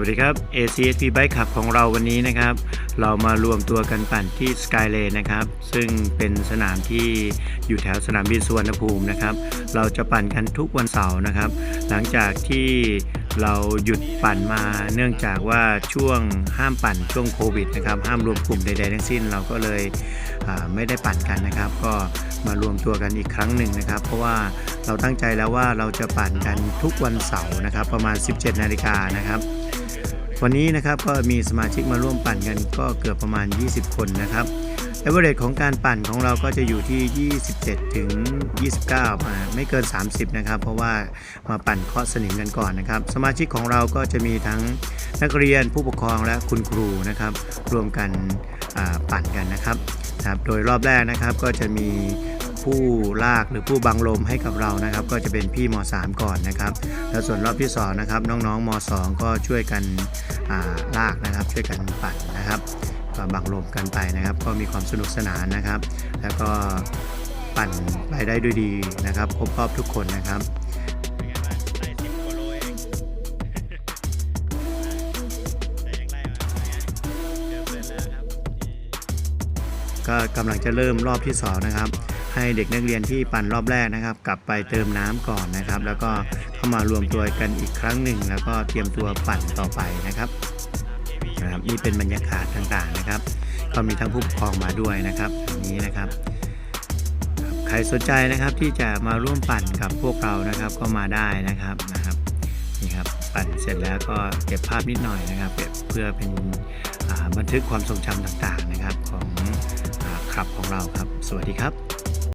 วัสดีครับ ACSP Bike Club ของเราวันนี้นะครับ เรามารวมตัวกันปั่นที่ Skylane นะครับ ซึ่งเป็นสนามที่อยู่แถวสนามบินสุวรรณภูมินะครับ เราจะปั่นกันทุกวันเสาร์นะครับ หลังจากที่เราหยุดปั่นมาเนื่องจากว่าช่วงห้ามปั่นช่วงโควิดนะครับ ห้ามรวมกลุ่มใดๆทั้งสิ้น เราก็เลยไม่ได้ปั่นกันนะครับ ก็มารวมตัวกันอีกครั้งหนึ่งนะครับ เพราะว่าเราตั้งใจแล้วว่าเราจะปั่นกันทุกวันเสาร์นะครับ ประมาณ 17 นาฬิกานะครับ วันนี้นะครับก็มีสมาชิกมาร่วมปั่นกันก็เกือบประมาณ 20 คนนะครับเอเวอเรของการปั่นของเราก็จะอยู่ที่ 27 ถึง 29มาไม่เกิน 30 นะครับ เพราะว่ามาปั่นเคาะสนิมกันก่อนนะครับ สมาชิกของเราก็จะมีทั้งนักเรียนผู้ปกครองและคุณครูนะครับ รวมกันปั่นกันนะครับครับ โดยรอบแรกนะครับก็จะมี ผู้ลากหรือผู้บังลมให้กับเรานะครับ ก็จะเป็นพี่ม .3 ก่อนนะครับ แล้วส่วนรอบที่2นะครับน้องๆม 2 ก็ช่วยกันาลากนะครับ ช่วยกันปั่นนะครับก็บังลมกันไปนะครับ ก็มีความสนุกสนานนะครับ แล้วก็ปั่นไปได้ด้วยดีนะครับครบรอบทุกคนนะครับก็กำลังจะเริ่มรอบที่2นะครับ ให้เด็กนักเรียนที่ปั่นรอบแรกนะครับ กลับไปเติมน้ำก่อนนะครับ แล้วก็เข้ามารวมตัวกันอีกครั้งหนึ่ง แล้วก็เตรียมตัวปั่นต่อไปนะครับนะครับนี่เป็นบรรยากาศต่างๆนะครับ ก็มีทั้งผู้ปกครองมาด้วยนะครับอย่างนี้นะครับใครสนใจนะครับที่จะมาร่วมปั่นกับพวกเรานะครับก็มาได้นะครับนะครับนี่ครับปั่นเสร็จแล้วก็เก็บภาพนิดหน่อยนะครับเพื่อเป็นบันทึกความทรงจำต่างๆนะครับของอครับของเราครับ สวัสดีครับ